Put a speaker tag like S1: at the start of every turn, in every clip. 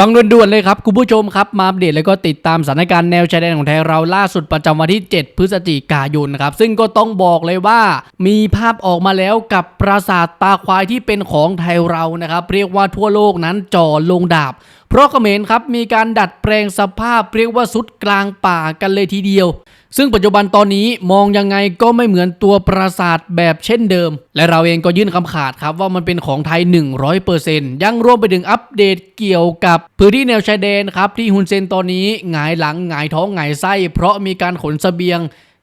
S1: ฟังด่วนๆเลยครับ คุณผู้ชมครับ มาอัปเดตแล้วก็ติดตามสถานการณ์แนวชายแดนของไทยเราล่าสุดประจำวันที่ 7 พฤศจิกายนครับ ซึ่งก็ต้องบอกเลยว่า มีภาพออกมาแล้วกับปราสาทตาควายที่เป็นของไทยเรานะครับ เรียกว่าทั่วโลกนั้นจ่อลงดาบ เพราะเขมรครับมีการดัดแปลงสภาพเรียกว่าสุดกลางป่ากันเลยทีเดียว ซึ่งปัจจุบันตอนนี้มองยังไงก็ไม่เหมือนตัวปราสาทแบบเช่นเดิม และเราเองก็ยื่นคำขาดครับว่ามันเป็นของไทย 100%ยังรวมไปถึงอัปเดตเกี่ยวกับพื้นที่แนวชายแดนครับที่ฮุนเซนตอนนี้หงายหลังหงายท้องหงายไส้ เพราะมีการขนเสบียง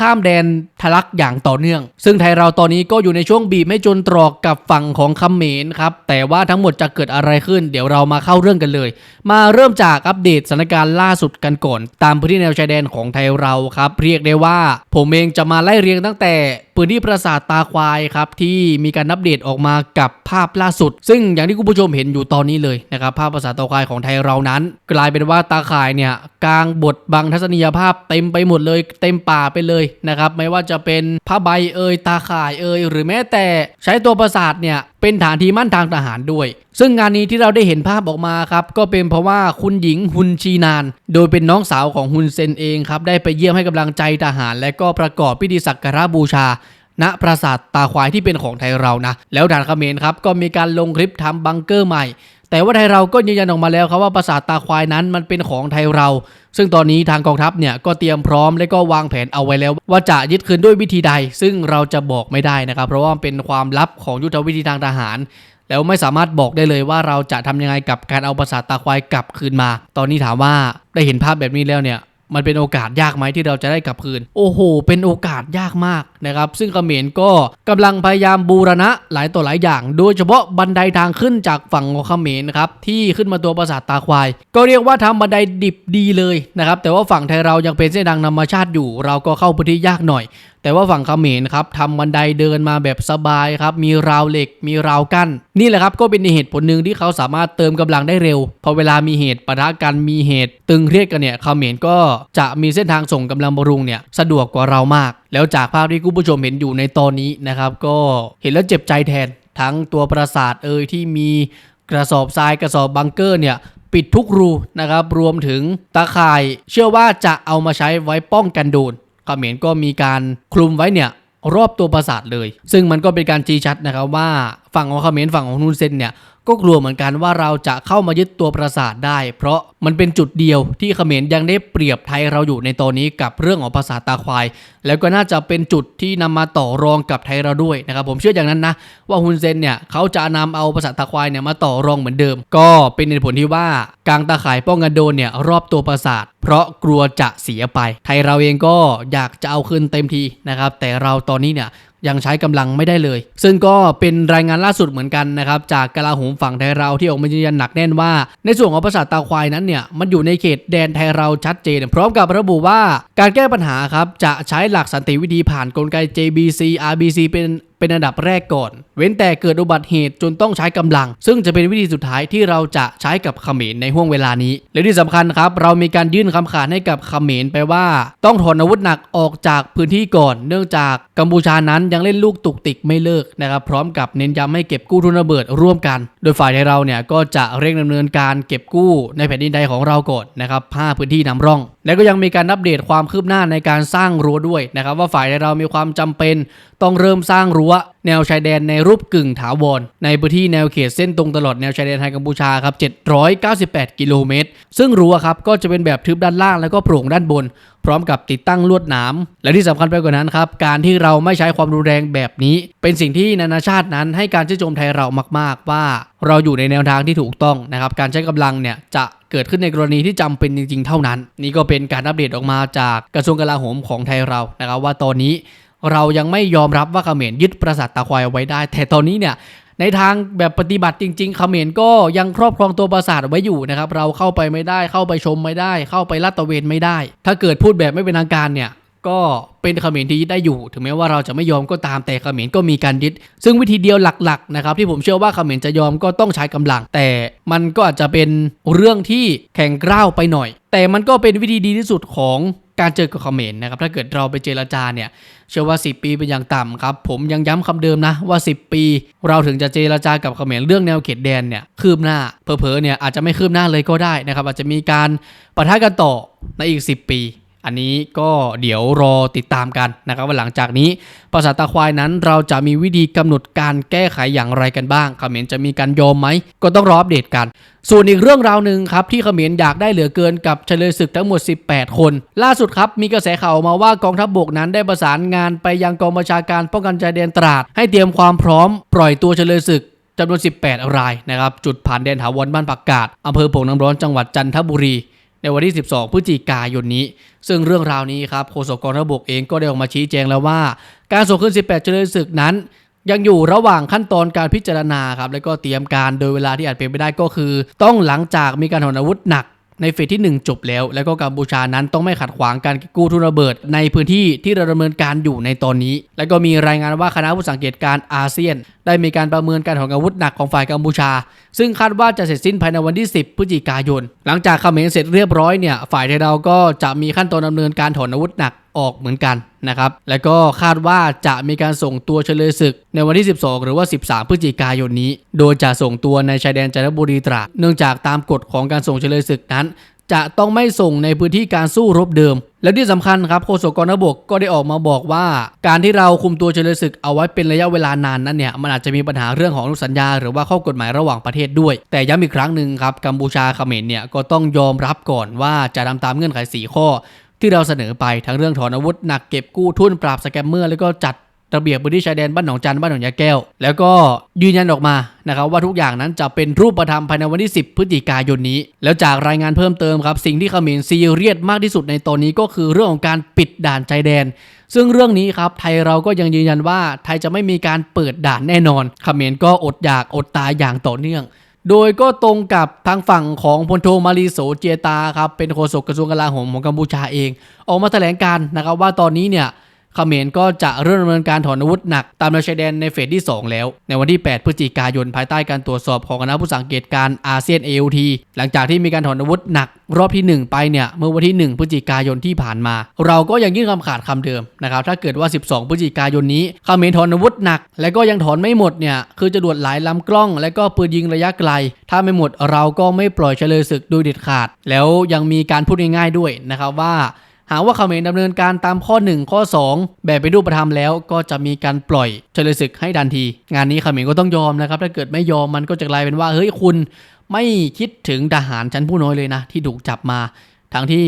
S1: ข้ามแดนทะลักอย่างต่อเนื่อง ซึ่งไทยเราตอนนี้ก็อยู่ในช่วงบีบไม่จนตรอกกับฝั่งของคำเขมรครับ แต่ว่าทั้งหมดจะเกิดอะไรขึ้น เดี๋ยวเรามาเข้าเรื่องกันเลย มาเริ่มจากอัปเดตสถานการณ์ล่าสุดกันก่อน ตามพื้นที่แนวชายแดนของไทยเราครับ เรียกได้ว่า ผมเองจะมาไล่เรียงตั้งแต่พื้นที่ปราสาทตาควายครับที่มีการอัปเดตออกมากับภาพล่าสุด ซึ่งอย่างที่คุณผู้ชมเห็นอยู่ตอนนี้เลยนะครับภาพปราสาทตาควายของไทยเรานั้น กลายเป็นว่าตาข่ายเนี่ยกลางบทบังทัศนียภาพเต็มไปหมดเลย เต็มป่าไปเลยนะครับไม่ว่าจะเป็นผ้าใบเอ่ยตาข่ายเอ่ยหรือแม้แต่ใช้ตัวปราสาทเนี่ยเป็นฐานที่มั่นทางทหารด้วย ซึ่งงานนี้ที่เราได้เห็นภาพออกมาครับก็เป็นเพราะว่าคุณหญิงฮุนชีนาน โดยเป็นน้องสาวของฮุนเซนเองครับได้ไปเยี่ยมให้กำลังใจทหาร และก็ประกอบพิธีสักการะบูชาณปราสาทตาควายที่เป็นของไทยเรานะ แล้วทางเขมรครับก็มีการลงคลิปทำบังเกอร์ใหม่ แต่ว่าไทยเราก็ยืนยันออกมาแล้วครับว่าปราสาทตาควายนั้นมันเป็นของไทยเรา ซึ่งตอนนี้ทางกองทัพเนี่ยก็เตรียมพร้อมและก็วางแผนเอาไว้แล้ว ว่าจะยึดคืนด้วยวิธีใด ซึ่งเราจะบอกไม่ได้นะครับเพราะว่าเป็นความลับของยุทธวิธีทางทหาร แล้วไม่สามารถบอกได้เลยว่าเราจะทำยังไงกับการเอาปราสาทตาควายกลับคืนมา ตอนนี้ถามว่าได้เห็นภาพแบบนี้แล้วเนี่ย มันเป็นโอกาสยากไหมที่เราจะได้กลับคืน โอ้โห เป็นโอกาสยากมากนะครับ ซึ่งเขมรก็กำลังพยายามบูรณะหลายต่อหลายอย่าง โดยเฉพาะบันไดทางขึ้นจากฝั่งของเขมรนะครับที่ขึ้นมาตัวปราสาทตาควาย ก็เรียกว่าทำบันไดดิบดีเลยนะครับแต่ว่าฝั่งไทยเรายังเป็นเส้นทางธรรมชาติอยู่ เราก็เข้าพื้นที่ยากหน่อย แต่ว่าฝั่งเขมรครับทำบันไดเดินมาแบบสบายครับมีราวเหล็ก มีราวกั้น นี่แหละครับก็เป็นเหตุผลหนึ่งที่เขาสามารถเติมกำลังได้เร็วพอเวลามีเหตุปะทะกันมีเหตุ ตึงเครียดกันเนี่ยเขมรก็จะมีเส้นทางส่งกำลังบำรุงเนี่ยสะดวกกว่าเรามาก แล้วจากภาพที่คุณผู้ชมเห็นอยู่ในตอนนี้นะครับ ก็เห็นแล้วเจ็บใจแทน ทั้งตัวปราสาทเอ่ยที่มีกระสอบทรายกระสอบบังเกอร์เนี่ยปิดทุกรูนะครับ รวมถึงตาข่ายเชื่อว่าจะเอามาใช้ไว้ป้องกันโดนเขมรก็มีการคลุมไว้เนี่ยรอบตัวปราสาทเลย ซึ่งมันก็เป็นการชี้ชัดนะครับว่า ฝั่งของเขมรฝั่งของนูนเซนเนี่ยก็กลัวเหมือนกันว่าเราจะเข้ามายึดตัวปราสาทได้ เพราะมันเป็นจุดเดียวที่เขมรยังได้เปรียบไทยเราอยู่ในตอนนี้กับเรื่องของปราสาตาควาย แล้วก็น่าจะเป็นจุดที่นำมาต่อรองกับไทยเราด้วยนะครับผมเชื่ออย่างนั้นนะ ว่าฮุนเซนเนี่ยเขาจะนำเอาปราสาตาควายเนี่ยมาต่อรองเหมือนเดิม ก็เป็นเหตุผลที่ว่ากางตาข่ายป้องกันโดนเนี่ยรอบตัวปราสาท เพราะกลัวจะเสียไป ไทยเราเองก็อยากจะเอาคืนเต็มทีนะครับแต่เราตอนนี้เนี่ยยังใช้กำลังไม่ได้เลย ซึ่งก็เป็นรายงานล่าสุดเหมือนกันนะครับจากกลาโหมฝั่งไทยเราที่ออกมายืนยันหนักแน่นว่า ในส่วนของปราสาทตาควายนั้นเนี่ยมันอยู่ในเขตแดนไทยเราชัดเจน พร้อมกับระบุว่าการแก้ปัญหาครับจะใช้หลักสันติวิธีผ่านกลไก JBC RBC เป็นเป็นอันดับแรกก่อน เว้นแต่เกิดอุบัติเหตุจนต้องใช้กำลัง ซึ่งจะเป็นวิธีสุดท้ายที่เราจะใช้กับเขมรในห่วงเวลานี้ และที่สำคัญครับ เรามีการยื่นคำขาดให้กับเขมรไปว่า ต้องถอนอาวุธหนักออกจากพื้นที่ก่อน เนื่องจากกัมพูชานั้นยังเล่นลูกตุกติกไม่เลิกนะครับพร้อมกับเน้นย้ำให้เก็บกู้ทุนระเบิดร่วมกัน โดยฝ่ายไทยเราเนี่ยก็จะเร่งดำเนินการเก็บกู้ในแผ่นดินใดของเราก่อนนะครับ5พื้นที่นำร่อง และก็ยังมีการอัปเดตความคืบหน้าในการสร้างรั้วด้วยนะครับ ว่าฝ่ายไทยเรามีความจำเป็นต้องเริ่มสร้างรั้ว แนวชายแดนในรูปกึ่งถาวร ในพื้นที่แนวเขตเส้นตรงตลอดแนวชายแดนไทยกัมพูชาครับ798 กิโลเมตร ซึ่งรั้วครับก็จะเป็นแบบทึบด้านล่างแล้วก็โปร่งด้านบน พร้อมกับติดตั้งลวดหนามและที่สำคัญไปกว่านั้นครับการที่เราไม่ใช้ความรุนแรงแบบนี้ เป็นสิ่งที่นานาชาตินั้นให้การชื่นชมไทยเรามาก ๆ ว่าเราอยู่ในแนวทางที่ถูกต้องนะครับ การใช้กำลังเนี่ยจะเกิดขึ้นในกรณีที่จำเป็นจริง ๆ เท่านั้น นี่ก็เป็นการอัปเดตออกมาจากกระทรวงกลาโหมของไทยเรานะครับว่าตอนนี้เรายังไม่ยอมรับว่าเขมรยึดปราสาทตาควายเอาไว้ได้ แต่ตอนนี้เนี่ย ในทางแบบปฏิบัติจริงๆเขมรก็ยังครอบครองตัวปราสาทไว้อยู่นะครับ เราเข้าไปไม่ได้เข้าไปชมไม่ได้ เข้าไปลาดตระเวนไม่ได้ ถ้าเกิดพูดแบบไม่เป็นทางการเนี่ยก็เป็นเขมรที่ยึดได้อยู่ ถึงแม้ว่าเราจะไม่ยอมก็ตามแต่เขมรก็มีการยึด ซึ่งวิธีเดียวหลักๆนะครับที่ผมเชื่อว่าเขมรจะยอมก็ต้องใช้กำลัง แต่มันก็อาจจะเป็นเรื่องที่แข็งกร้าวไปหน่อย แต่มันก็เป็นวิธีดีที่สุดของการเจอกับเขมรนะครับถ้าเกิดเราไปเจรจาเนี่ย เชื่อว่า 10 ปีเป็นอย่างต่ำครับ ผมยังย้ำคำเดิมนะว่า 10 ปี เราถึงจะเจรจากับเขมรเรื่องแนวเขตแดนเนี่ยคืบหน้าเผลอๆเนี่ยอาจจะไม่คืบหน้าเลยก็ได้นะครับอาจจะมีการปะทะกันต่อในอีก 10 ปี อันนี้ก็เดี๋ยวรอติดตามกันนะครับว่าหลังจากนี้ปราสาทตาควายนั้นเราจะมีวิธีกำหนดการแก้ไขอย่างไรกันบ้างเขมรจะมีการยอมไหมก็ต้องรออัปเดตกัน ส่วนอีกเรื่องราวหนึ่งครับที่เขมรอยากได้เหลือเกินกับเฉลยศึกทั้งหมด 18 คน ล่าสุดครับมีกระแสข่าวมาว่ากองทัพบบกนั้นได้ประสานงานไปยังกองบัญชาการป้องกันชายแดนตราด ให้เตรียมความพร้อมปล่อยตัวเฉลยศึกจำนวน 18 รายนะครับจุดผ่านแดนถาวรบ้านปักกาดอำเภอโป่งน้ำร้อนจังหวัดจันทบุรี ในวันที่ 12 พฤศจิกายนนี้ ซึ่งเรื่องราวนี้ครับโฆษกกองทัพบกเองก็ได้ออกมาชี้แจงแล้วว่า การส่งขึ้น 18เฉลยศึกนั้น ยังอยู่ระหว่างขั้นตอนการพิจารณาครับแล้วก็เตรียมการโดยเวลาที่อาจเป็นไปได้ก็คือ ต้องหลังจากมีการถอนอาวุธหนักในเฟสที่ 1 จบแล้ว แล้วก็กัมพูชานั้นต้องไม่ขัดขวางการกู้ทุนระเบิด ในพื้นที่ที่เราดำเนินการอยู่ในตอนนี้ แล้วก็มีรายงานว่าคณะผู้สังเกตการอาเซียน ได้มีการประเมินการถอนอาวุธหนักของฝ่ายกัมพูชา ซึ่งคาดว่าจะเสร็จสิ้นภายในวันที่ 10 พฤศจิกายน หลังจากเขมรเสร็จเรียบร้อยเนี่ยฝ่ายไทยเราก็จะมีขั้นตอนดำเนินการถอนอาวุธหนักออกเหมือนกันนะครับ แล้วก็คาดว่าจะมีการส่งตัวเฉลยศึก ในวันที่ 12 หรือว่า 13 พฤศจิกายนนี้ โดยจะส่งตัวในชายแดนจันทบุรีตราด เนื่องจากตามกฎของการส่งเฉลยศึกนั้น จะต้องไม่ส่งในพื้นที่การสู้รบเดิม และที่สำคัญครับโฆษกกองทัพบกก็ได้ออกมาบอกว่า การที่เราคุมตัวเฉลยศึกเอาไว้เป็นระยะเวลานานนั้นเนี่ยมันอาจจะมีปัญหาเรื่องของอนุสัญญา หรือว่าข้อกฎหมายระหว่างประเทศด้วย แต่ย้ำอีกครั้งหนึ่งครับกัมพูชาเขมรเนี่ยก็ต้องยอมรับก่อนว่าจะทำตามเงื่อนไข 4 ข้อ ที่เราเสนอไปทั้งเรื่องถอนอาวุธหนักเก็บกู้ทุนปราบสแกมเมอร์แล้วก็จัด ระเบียบพื้นที่ชายแดนบ้านหนองจันบ้านหนองยาแก้ว แล้วก็ยืนยันออกมานะครับว่าทุกอย่างนั้นจะเป็นรูปธรรมภายในวันที่ 10 พฤศจิกายนนี้ แล้วจากรายงานเพิ่มเติมครับ สิ่งที่เขมรซีเรียสมากที่สุดในตอนนี้ก็คือเรื่องของการปิดด่านชายแดน ซึ่งเรื่องนี้ครับไทยเราก็ยังยืนยันว่าไทยจะไม่มีการเปิดด่านแน่นอนเขมรก็อดอยากอดตายอย่างต่อเนื่องโดยก็ตรงกับทางฝั่งของพลโทมารีโสเจตาครับเป็นโฆษกกระทรวงกลาโหมของกัมพูชาเอง ออกมาแถลงการนะครับว่าตอนนี้เนี่ย เขมรก็จะเริ่มดำเนินการถอนอาวุธหนักตามแนวชายแดนในเฟสที่ 2 แล้ว ในวันที่ 8 พฤศจิกายนภายใต้การตรวจสอบของคณะผู้สังเกตการอาเซียน AOT หลังจากที่มีการถอนอาวุธหนักรอบที่ 1 ไปเนี่ยเมื่อวันที่ 1 พฤศจิกายนที่ผ่านมา เราก็ยังยื่นคำขาดคำเดิมนะครับถ้าเกิดว่า 12 พฤศจิกายนนี้เขมรถอนอาวุธหนัก และก็ยังถอนไม่หมดเนี่ยคือจรวดหลายลำกล้อง และก็ปืนยิงระยะไกล ถ้าไม่หมดเราก็ไม่ปล่อยเฉลยศึกโดยเด็ดขาด แล้วยังมีการพูดง่ายๆด้วยนะครับว่า หากว่าเขมรดำเนินการตามข้อ 1 ข้อ 2 แบบเป็นรูปธรรมแล้วก็จะมีการปล่อยเฉลยศึกให้ทันที งานนี้เขมรก็ต้องยอมนะครับ ถ้าเกิดไม่ยอมมันก็จะกลายเป็นว่าเฮ้ยคุณไม่คิดถึงทหารชั้นผู้น้อยเลยนะ ที่ถูกจับมา ทั้งที่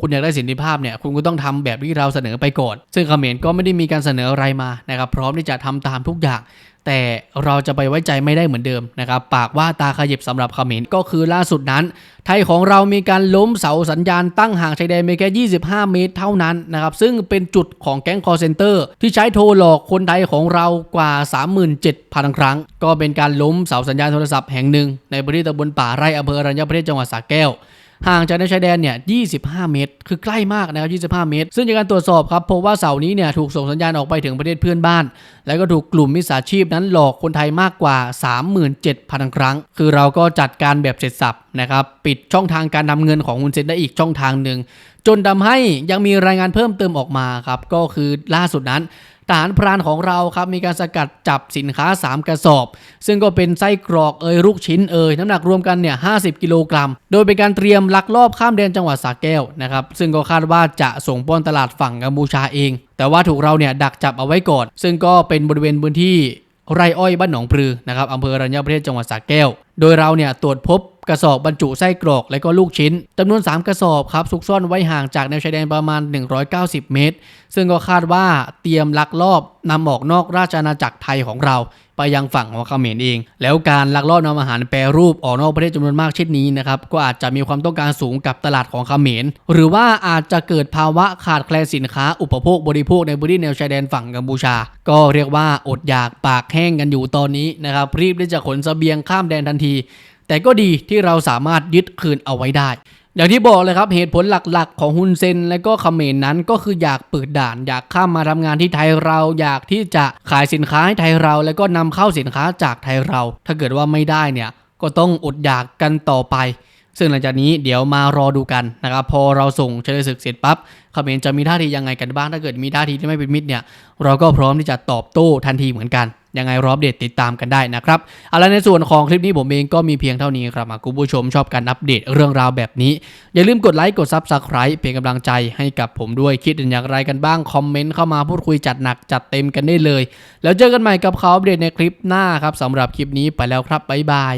S1: คุณอยากได้สิทธิภาพเนี่ยคุณก็ต้องทำแบบที่เราเสนอไปก่อน ซึ่งเขมรก็ไม่ได้มีการเสนออะไรมานะครับพร้อมที่จะทำตามทุกอย่าง แต่เราจะไปไว้ใจไม่ได้เหมือนเดิมนะครับ ปากว่าตาขยิบสำหรับเขมรก็คือล่าสุดนั้น ไทยของเรามีการล้มเสาสัญญาณตั้งห่างชายแดนเพียงแค่ 25 เมตรเท่านั้นนะครับ ซึ่งเป็นจุดของแก๊งคอร์เซนเตอร์ ที่ใช้โทรหลอกคนไทยของเรากว่า 37,000 ครั้ง ก็เป็นการล้มเสาสัญญาณโทรศัพท์แห่งหนึ่งในพื้นที่ตำบลป่าไร่อำเภอรัญญประเทศจังหวัดสระแก้ว ห่างจากแนวชายแดนเนี่ย 25 เมตร คือใกล้มากนะครับ 25 เมตร ซึ่งจากการตรวจสอบครับพบว่าเสานี้เนี่ยถูกส่งสัญญาณออกไปถึงประเทศเพื่อนบ้าน แล้วก็ถูกกลุ่มมิจฉาชีพนั้นหลอกคนไทยมากกว่า 37,000 ครั้ง คือเราก็จัดการแบบเสร็จสับนะครับปิดช่องทางการทำเงินของคุณเซนได้อีกช่องทางหนึ่งจนทำให้ยังมีรายงานเพิ่มเติมออกมาครับก็คือล่าสุดนั้น ทหารพรานของเราครับมีการสกัดจับสินค้า 3 กระสอบ ซึ่งก็เป็นไส้กรอกเอยลูกชิ้นเอยน้ำหนักรวมกันเนี่ย50 กิโลกรัม โดยเป็นการเตรียมลักลอบข้ามแดนจังหวัดสระแก้วนะครับซึ่งก็คาดว่าจะส่งป้อนตลาดฝั่งกัมพูชาเอง แต่ว่าถูกเราเนี่ยดักจับเอาไว้ก่อน ซึ่งก็เป็นบริเวณพื้นที่ไร่อ้อยบ้านหนองปลือนะครับอำเภออรัญญประเทศจังหวัดสระแก้ว โดยเราเนี่ยตรวจพบ กระสอบบรรจุไส้กรอกและก็ลูกชิ้นจำนวน 3 กระสอบครับซุกซ่อนไว้ห่างจากแนวชายแดนประมาณ 190 เมตร ซึ่งก็คาดว่าเตรียมลักลอบนำออกนอกราชอาณาจักรไทยของเรา ไปยังฝั่งของเขมรเอง แล้วการลักลอบนำอาหารแปรรูปออกนอกประเทศจำนวนมากเช่นนี้นะครับก็อาจจะมีความต้องการสูงกับตลาดของเขมร หรือว่าอาจจะเกิดภาวะขาดแคลนสินค้าอุปโภคบริโภคในพื้นที่แนวชายแดนฝั่งกัมพูชา ก็เรียกว่าอดอยากปากแห้งกันอยู่ตอนนี้นะครับรีบที่จะขนเสบียงข้ามแดนทันที แต่ก็ดีที่เราสามารถยึดคืนเอาไว้ได้ อย่างที่บอกเลยครับเหตุผลหลักๆ ของฮุนเซนและก็เขมรนั้นก็คืออยากเปิดด่าน อยากข้ามมาทำงานที่ไทยเรา อยากที่จะขายสินค้าให้ไทยเรา แล้วก็นำเข้าสินค้าจากไทยเรา ถ้าเกิดว่าไม่ได้เนี่ยก็ต้องอดอยากกันต่อไป ซึ่งหลังจากนี้เดี๋ยวมารอดูกันนะครับพอเราส่งเฉลยศึกเสร็จปั๊บเขมรจะมีท่าทียังไงกันบ้าง ถ้าเกิดมีท่าทีที่ไม่เป็นมิตรเนี่ยเราก็พร้อมที่จะตอบโต้ทันทีเหมือนกัน ยังไงรอบเดตติดตามกันได้นะครับเอาละในส่วนของคลิปนี้ผมเองก็มีเพียงเท่านี้ครับหากคุณผู้ชมชอบการอัปเดตเรื่องราวแบบนี้ อย่าลืมกดไลค์กดซับสไครป์เป็นกำลังใจให้กับผมด้วยคิดเห็นอย่างไรกันบ้างคอมเมนต์เข้ามาพูดคุยจัดหนักจัดเต็มกันได้เลย แล้วเจอกันใหม่กับข่าวอัปเดตในคลิปหน้าครับสำหรับคลิปนี้ไปแล้วครับบ๊ายบาย